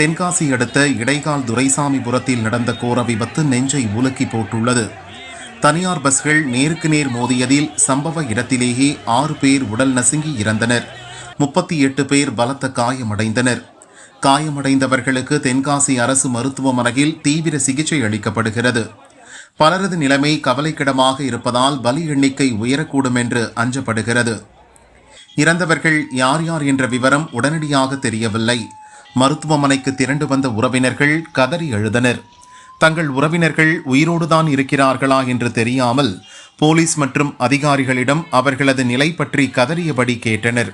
தென்காசி அடுத்த இடைக்கால் துரைசாமிபுரத்தில் நடந்த கோர விபத்து நெஞ்சை உலுக்கி போட்டுள்ளது. தனியார் பஸ்கள் நேருக்கு நேர் மோதியதில் சம்பவ இடத்திலேயே ஆறு பேர் உடல் நசுங்கி இறந்தனர். முப்பத்தி எட்டு பேர் பலத்த காயமடைந்தனர். காயமடைந்தவர்களுக்கு தென்காசி அரசு மருத்துவமனையில் தீவிர சிகிச்சை அளிக்கப்படுகிறது. பலரது நிலைமை கவலைக்கிடமாக இருப்பதால் பலி எண்ணிக்கை உயரக்கூடும் என்று அஞ்சப்படுகிறது. இறந்தவர்கள் யார் யார் என்ற விவரம் உடனடியாக தெரியவில்லை. மருத்துவமனைக்கு திரண்டு வந்த உறவினர்கள் கதறி எழுதனர் தங்கள் உறவினர்கள் உயிரோடுதான் இருக்கிறார்களா என்று தெரியாமல் போலீஸ் மற்றும் அதிகாரிகளிடம் அவர்களது நிலை பற்றி கதறியபடி கேட்டனர்.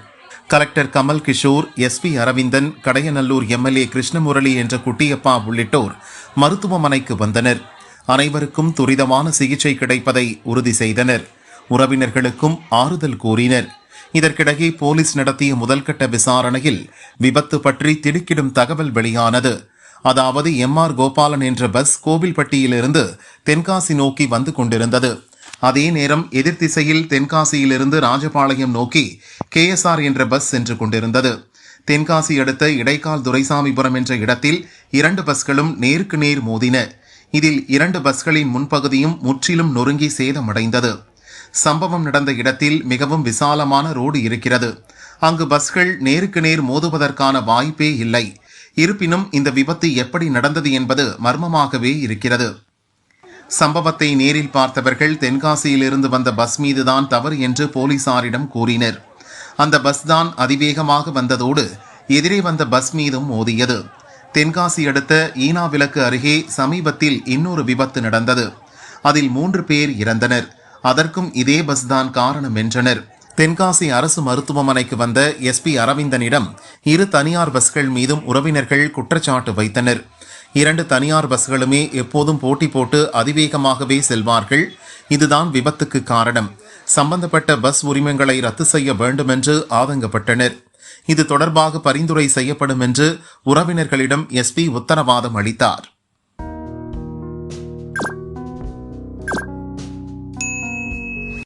Collector Kamal Kishore SP Aravindan Kadayanallur MLA Krishnamurali என்ற குட்டியப்பா உள்ளிட்டோர் மருத்துவமனைக்கு வந்தனர். அனைவருக்கும் துரிதமான சிகிச்சை கிடைப்பதை உறுதி செய்தனர். உறவினர்களுக்கும் ஆறுதல் கூறினர். இதற்கிடையே போலீஸ் நடத்திய முதல்கட்ட விசாரணையில் விபத்து பற்றி திடுக்கிடும் தகவல் வெளியானது. அதாவது எம் ஆர் கோபாலன் என்ற பஸ் கோவில்பட்டியிலிருந்து தென்காசி நோக்கி வந்து கொண்டிருந்தது. அதே நேரம் எதிர் திசையில் தென்காசியிலிருந்து ராஜபாளையம் நோக்கி கேஎஸ்ஆர் என்ற பஸ் சென்று கொண்டிருந்தது. தென்காசி அடுத்த இடைக்கால் துரைசாமிபுரம் என்ற இடத்தில் இரண்டு பஸ்களும் நேருக்கு நேர் மோதின. இதில் இரண்டு பஸ்களின் முன்பகுதியும் முற்றிலும் நொறுங்கி சேதமடைந்தது. சம்பவம் நடந்த இடத்தில் மிகவும் விசாலமான ரோடு இருக்கிறது. அங்கு பஸ்கள் நேருக்கு நேர் மோதுவதற்கான வாய்ப்பே இல்லை. இருப்பினும் இந்த விபத்து எப்படி நடந்தது என்பது மர்மமாகவே இருக்கிறது. சம்பவத்தை நேரில் பார்த்தவர்கள் தென்காசியிலிருந்து வந்த பஸ் மீதுதான் தவறு என்று போலீசாரிடம் கூறினர். அந்த பஸ் தான் அதிவேகமாக வந்ததோடு எதிரே வந்த பஸ் மீதும் மோதியது. தென்காசி அடுத்த ஈனா விளக்கு அருகே சமீபத்தில் இன்னொரு விபத்து நடந்தது. அதில் மூன்று பேர் இறந்தனர். அதற்கும் இதே பஸ் தான் காரணம் என்றனர். தென்காசி அரசு மருத்துவமனைக்கு வந்த எஸ்பி அரவிந்தனிடம் இரு தனியார் பஸ்கள் மீதும் உறவினர்கள் குற்றச்சாட்டு வைத்தனர். இரண்டு தனியார் பஸ்களுமே எப்போதும் போட்டி போட்டு அதிவேகமாகவே செல்வார்கள். இதுதான் விபத்துக்கு காரணம். சம்பந்தப்பட்ட பஸ் உரிமங்களை ரத்து செய்ய வேண்டுமென்று ஆதங்கப்பட்டனர். இது தொடர்பாக பரிந்துரை செய்யப்படும் என்று உறவினர்களிடம் எஸ்பி உத்தரவாதம் அளித்தார்.